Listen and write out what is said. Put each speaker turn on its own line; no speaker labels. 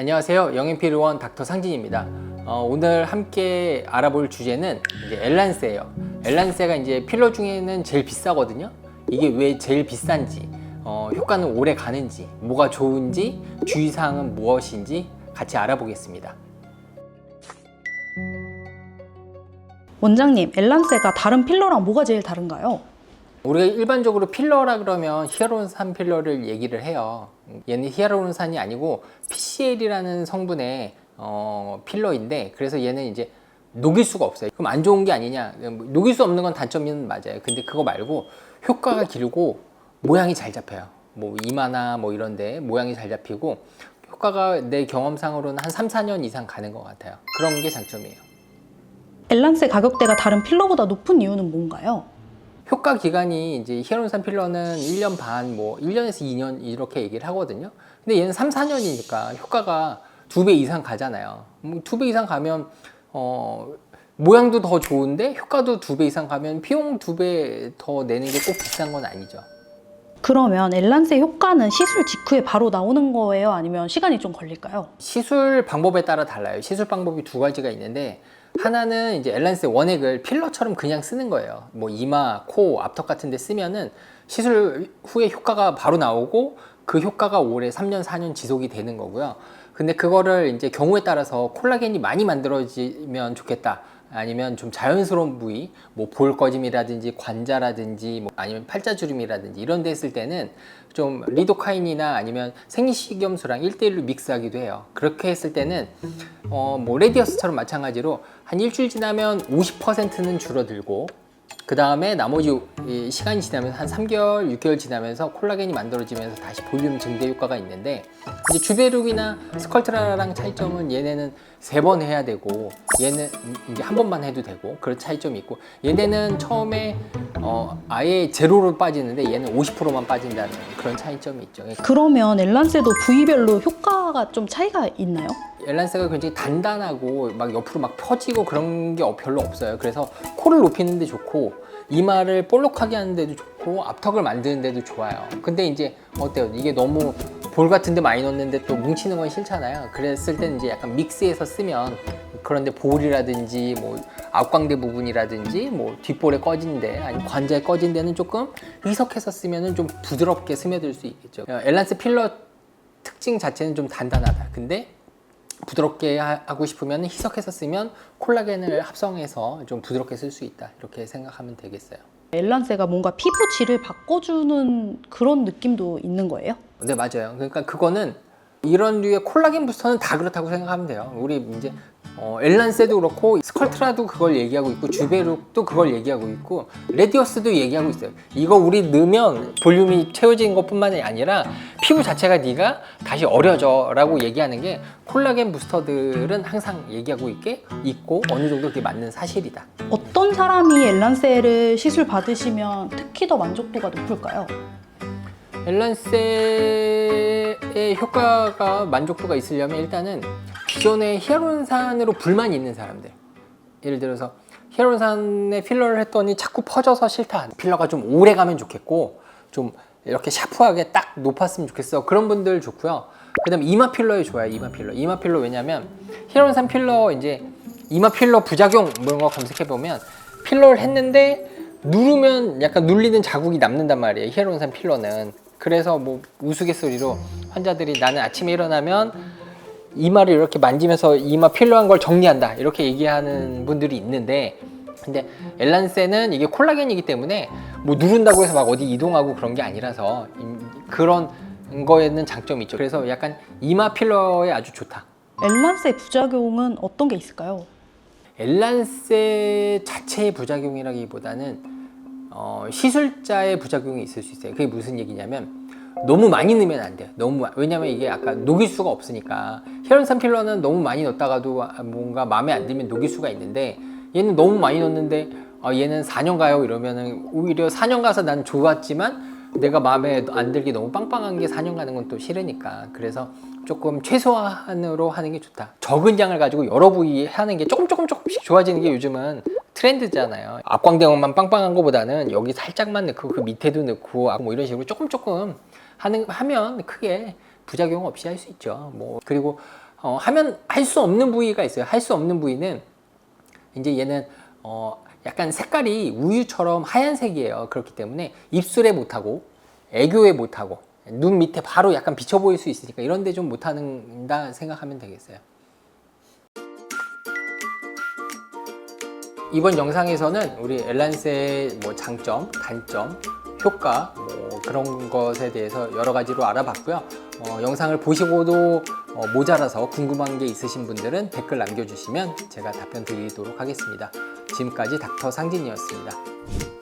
안녕하세요. 영앤필의원 닥터 상진입니다. 어, 오늘 함께 알아볼 주제는 엘란세예요. 엘란세가 이제 필러 중에는 제일 비싸거든요. 이게 왜 제일 비싼지, 어, 효과는 오래 가는지, 뭐가 좋은지, 주의사항은 무엇인지 같이 알아보겠습니다.
원장님, 엘란세가 다른 필러랑 뭐가 제일 다른가요?
우리가 일반적으로 필러라 그러면 히아루론산 필러를 얘기를 해요. 얘는 히아루론산이 아니고 PCL이라는 성분의 어, 필러인데 그래서 얘는 이제 녹일 수가 없어요. 그럼 안 좋은 게 아니냐? 녹일 수 없는 건 단점은 맞아요. 근데 그거 말고 효과가 길고 모양이 잘 잡혀요. 뭐 이마나 뭐 이런데 모양이 잘 잡히고 효과가 내 경험상으로는 한 3, 4년 이상 가는 것 같아요. 그런 게 장점이에요.
엘란세 가격대가 다른 필러보다 높은 이유는 뭔가요?
효과 기간이 이제 히아루론산 필러는 1년 반, 뭐 1년에서 2년 이렇게 얘기를 하거든요. 근데 얘는 3, 4년이니까 효과가 두 배 이상 가잖아요. 두 배 이상 가면 어 모양도 더 좋은데 효과도 두 배 이상 가면 비용 두 배 더 내는 게 꼭 비싼 건 아니죠.
그러면 엘란세 효과는 시술 직후에 바로 나오는 거예요? 아니면 시간이 좀 걸릴까요?
시술 방법에 따라 달라요. 시술 방법이 두 가지가 있는데 하나는 이제 엘란스 원액을 필러처럼 그냥 쓰는 거예요. 뭐 이마, 코, 앞턱 같은 데 쓰면은 시술 후에 효과가 바로 나오고 그 효과가 오래 3년, 4년 지속이 되는 거고요. 근데 그거를 이제 경우에 따라서 콜라겐이 많이 만들어지면 좋겠다. 아니면 좀 자연스러운 부위, 뭐 볼꺼짐이라든지 관자라든지 뭐 아니면 팔자주름이라든지 이런 데 했을 때는 좀 리도카인이나 아니면 생리식염수랑 1대1로 믹스하기도 해요. 그렇게 했을 때는 어, 뭐 레디어스처럼 마찬가지로 한 일주일 지나면 50%는 줄어들고 그 다음에 나머지 이 시간이 지나면 한 3개월, 6개월 지나면서 콜라겐이 만들어지면서 다시 볼륨 증대 효과가 있는데 이제 주베룩이나 스컬트라랑 차이점은 얘네는 세 번 해야 되고 얘는 이제 한 번만 해도 되고 그런 차이점이 있고 얘네는 처음에 어 아예 제로로 빠지는데 얘는 50%만 빠진다는 그런 차이점이 있죠.
그러면 엘란세도 부위별로 효과가 좀 차이가 있나요?
엘란스가 굉장히 단단하고 막 옆으로 막 펴지고 그런 게 별로 없어요. 그래서 코를 높이는 데 좋고 이마를 볼록하게 하는 데도 좋고 앞턱을 만드는 데도 좋아요. 근데 이제 어때요? 이게 너무 볼 같은 데 많이 넣는데 또 뭉치는 건 싫잖아요. 그랬을 때는 이제 약간 믹스해서 쓰면 그런데 볼이라든지 뭐 앞광대 부분이라든지 뭐 뒷볼에 꺼진 데 아니면 관자에 꺼진 데는 조금 희석해서 쓰면은 좀 부드럽게 스며들 수 있겠죠. 어, 엘란스 필러 특징 자체는 좀 단단하다. 근데 부드럽게 하- 하고 싶으면 희석해서 쓰면 콜라겐을 합성해서 좀 부드럽게 쓸 수 있다. 이렇게 생각하면 되겠어요.
엘란세가 뭔가 피부 질을 바꿔주는 그런 느낌도 있는 거예요?
네, 맞아요. 그러니까 그거는 이런 류의 콜라겐 부스터는 다 그렇다고 생각하면 돼요. 우리 이제 어, 엘란세도 그렇고 스컬트라도 그걸 얘기하고 있고 주베룩도 그걸 얘기하고 있고 레디어스도 얘기하고 있어요. 이거 우리 넣으면 볼륨이 채워지는 것뿐만이 아니라 피부 자체가 네가 다시 어려져 라고 얘기하는 게 콜라겐 부스터들은 항상 얘기하고 있게 있고 어느 정도 그게 맞는 사실이다.
어떤 사람이 엘란세를 시술 받으시면 특히 더 만족도가 높을까요?
앨런세의 효과가 만족도가 있으려면 일단은 기존의 히아루론산으로 불만이 있는 사람들. 예를 들어서 히아루론산에 필러를 했더니 자꾸 퍼져서 싫다. 필러가 좀 오래 가면 좋겠고 좀 이렇게 샤프하게 딱 높았으면 좋겠어. 그런 분들 좋고요. 그 다음에 이마 필러에 좋아요 이마 필러. 이마 필러 왜냐면 히아루론산 필러 이제 이마 필러 부작용 뭐 이런 거 검색해 보면 필러를 했는데 누르면 약간 눌리는 자국이 남는단 말이에요 히아루론산 필러는. 그래서 뭐 우스갯소리로 환자들이 나는 아침에 일어나면 이마를 이렇게 만지면서 이마 필러한 걸 정리한다 이렇게 얘기하는 분들이 있는데 근데 엘란세는 이게 콜라겐이기 때문에 뭐 누른다고 해서 막 어디 이동하고 그런 게 아니라서 임- 그런 거에는 장점이 있죠 그래서 약간 이마 필러에 아주 좋다
엘란세 부작용은 어떤 게 있을까요?
엘란세 자체의 부작용이라기보다는 어, 시술자의 부작용이 있을 수 있어요. 그게 무슨 얘기냐면 너무 많이 넣으면 안 돼요. 너무 마- 왜냐면 이게 아까 녹일 수가 없으니까 히아루론산 필러는 너무 많이 넣었다가도 뭔가 마음에 안 들면 녹일 수가 있는데 얘는 너무 많이 넣었는데 아, 얘는 4년 가요 이러면은 오히려 4년 가서 난 좋았지만 내가 마음에 안 들게 너무 빵빵한 게 4년 가는 건 또 싫으니까 그래서 조금 최소한으로 하는 게 좋다. 적은 양을 가지고 여러 부위 하는 게 조금 조금 조금씩 좋아지는 게 요즘은 트렌드잖아요. 앞광대원만 빵빵한 것보다는 여기 살짝만 넣고 그 밑에도 넣고 뭐 이런 식으로 조금 조금 하는 하면 크게 부작용 없이 할 수 있죠. 뭐 그리고 어, 하면 할 수 없는 부위가 있어요. 할 수 없는 부위는 이제 얘는 어, 약간 색깔이 우유처럼 하얀색이에요. 그렇기 때문에 입술에 못하고 애교에 못하고 눈 밑에 바로 약간 비쳐 보일 수 있으니까 이런 데 좀 못하는다 생각하면 되겠어요. 이번 영상에서는 우리 엘란세의 뭐 장점, 단점, 효과 뭐 그런 것에 대해서 여러 가지로 알아봤고요. 어, 영상을 보시고도 어, 모자라서 궁금한 게 있으신 분들은 댓글 남겨주시면 제가 답변 드리도록 하겠습니다. 지금까지 닥터 상진이었습니다.